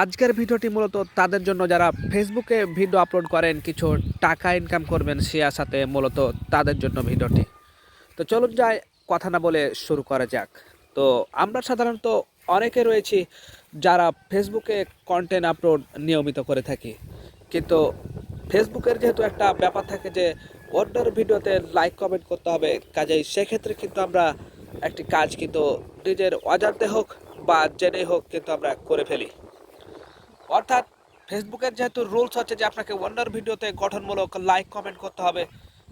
আজকের ভিডিওটি মূলত তাদের জন্য যারা ফেসবুকে ভিডিও আপলোড করেন, কিছু টাকা ইনকাম করবেন সে আশাতে মূলত তাদের জন্য ভিডিওটি। তো চলুন যাই, কথা না বলে শুরু করা যাক। তো আমরা সাধারণত অনেকে রয়েছি যারা ফেসবুকে কন্টেন্ট আপলোড নিয়মিত করে থাকি। কিন্তু ফেসবুকের যেহেতু একটা ব্যাপার থাকে যে, অন্যের ভিডিওতে লাইক কমেন্ট করতে হবে, কাজেই সেক্ষেত্রে কিন্তু আমরা একটি কাজ কিন্তু নিজের অজান্তে হোক বা জেনে হোক কিন্তু আমরা করে ফেলি। অর্থাৎ ফেসবুকের যেহেতু রুলস হচ্ছে যে আপনাকে অন্যের ভিডিওতে গঠনমূলক লাইক কমেন্ট করতে হবে,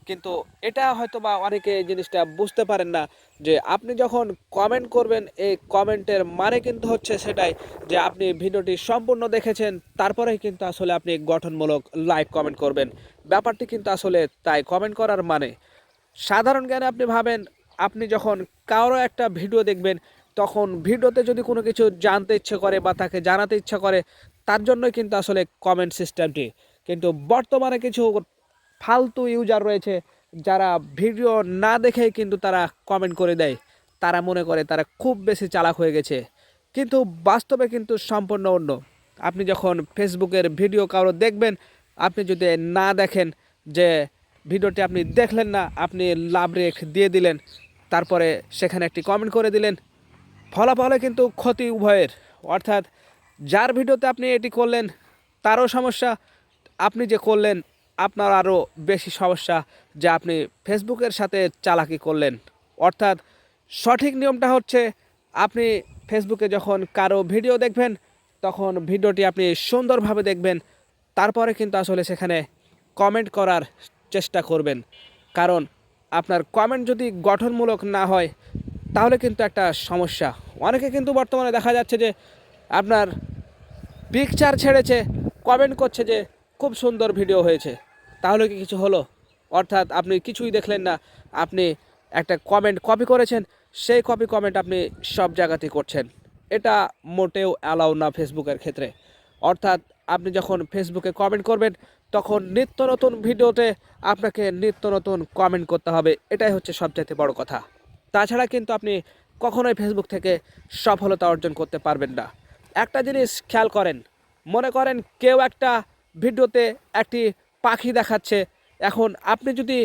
কিন্তু এটা হয়তো বা অনেকে জিনিসটা বুঝতে পারেন না যে আপনি যখন কমেন্ট করবেন, এই কমেন্টের মানে কিন্তু হচ্ছে সেটাই যে আপনি ভিডিওটি সম্পূর্ণ দেখেছেন, তারপরেই কিন্তু আসলে আপনি গঠনমূলক লাইক কমেন্ট করবেন। ব্যাপারটি কিন্তু আসলে তাই কমেন্ট করার মানে। সাধারণ জ্ঞানে আপনি ভাবেন, আপনি যখন কারও একটা ভিডিও দেখবেন, তখন ভিডিওতে যদি কোনো কিছু জানতে ইচ্ছে করে বা তাকে জানাতে ইচ্ছা করে তার জন্যই কিন্তু আসলে কমেন্ট সিস্টেমটি কিন্তু বর্তমানে কিছু ফালতু ইউজার রয়েছে, যারা ভিডিও না দেখেই কিন্তু তারা কমেন্ট করে দেয়। তারা মনে করে তারা খুব বেশি চালাক হয়ে গেছে। কিন্তু বাস্তবে কিন্তু সম্পূর্ণ অন্য। আপনি যখন ফেসবুকের ভিডিও কারও দেখবেন, আপনি যদি না দেখেন যে ভিডিওটি আপনি দেখলেন না, আপনি লাভ রেখ দিয়ে দিলেন, তারপরে সেখানে একটি কমেন্ট করে দিলেন, ফলাফলে কিন্তু ক্ষতি উভয়ের। অর্থাৎ যার ভিডিওতে আপনি এটি করলেন, তারও সমস্যা। আপনি যে করলেন, আপনার আরও বেশি সমস্যা যে আপনি ফেসবুকের সাথে চালাকি করলেন। অর্থাৎ সঠিক নিয়মটা হচ্ছে, আপনি ফেসবুকে যখন কারও ভিডিও দেখবেন, তখন ভিডিওটি আপনি সুন্দরভাবে দেখবেন। তারপরে কিন্তু আসলে সেখানে কমেন্ট করার চেষ্টা করবেন। কারণ আপনার কমেন্ট যদি গঠনমূলক না হয়, তাহলে কিন্তু একটা সমস্যা। অনেকে কিন্তু বর্তমানে দেখা যাচ্ছে যে, আপনার পিকচার ছেড়েছে কমেন্ট করছে যে খুব সুন্দর ভিডিও হয়েছে। তাহলে কি কিছু হলো? অর্থাৎ আপনি কিছুই দেখলেন না, আপনি একটা কমেন্ট কপি করেছেন, সেই কপি কমেন্ট আপনি সব জায়গাতে করছেন। এটা মোটেও অ্যালাউ না ফেসবুকের ক্ষেত্রে। অর্থাৎ আপনি যখন ফেসবুকে কমেন্ট করবেন, তখন নিত্য নতুন ভিডিওতে আপনাকে নিত্য নতুন কমেন্ট করতে হবে। এটাই হচ্ছে সবচাইতে বড় কথা। তাছাড়া কিন্তু আপনি কখনোই ফেসবুক থেকে সফলতা অর্জন করতে পারবেন না। একটা জিনিস খেয়াল করেন। মনে করেন কেউ একটা ভিডিওতে একটি পাখি দেখাচ্ছে। এখন আপনি যদি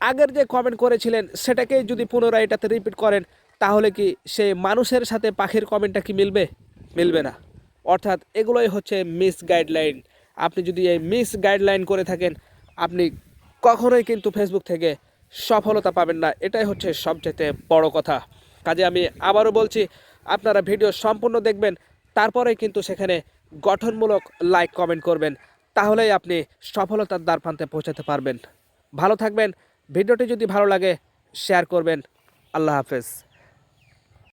আগের যে কমেন্ট করেছিলেন, সেটাকেই যদি পুনরায় এটাতে রিপিট করেন, তাহলে কি সেই মানুষের সাথে পাখির কমেন্টটা কি মিলবে? মিলবে না। অর্থাৎ এগুলোই হচ্ছে মিস গাইডলাইন আপনি যদি এই মিস গাইডলাইন করে থাকেন, আপনি কখনোই কিন্তু ফেসবুক থেকে সফলতা পাবেন না। এটাই হচ্ছে সবচেয়ে বড় কথা। কাজে আমি আবারও বলছি আপনারা ভিডিও সম্পূর্ণ দেখবেন, তারপরে কিন্তু সেখানে গঠনমূলক লাইক কমেন্ট করবেন, তাহলেই আপনি সফলতার দ্বার প্রান্তে পৌঁছাতে পারবেন। ভালো থাকবেন, ভিডিওটি যদি ভালো লাগে শেয়ার করবেন। আল্লাহ হাফেজ।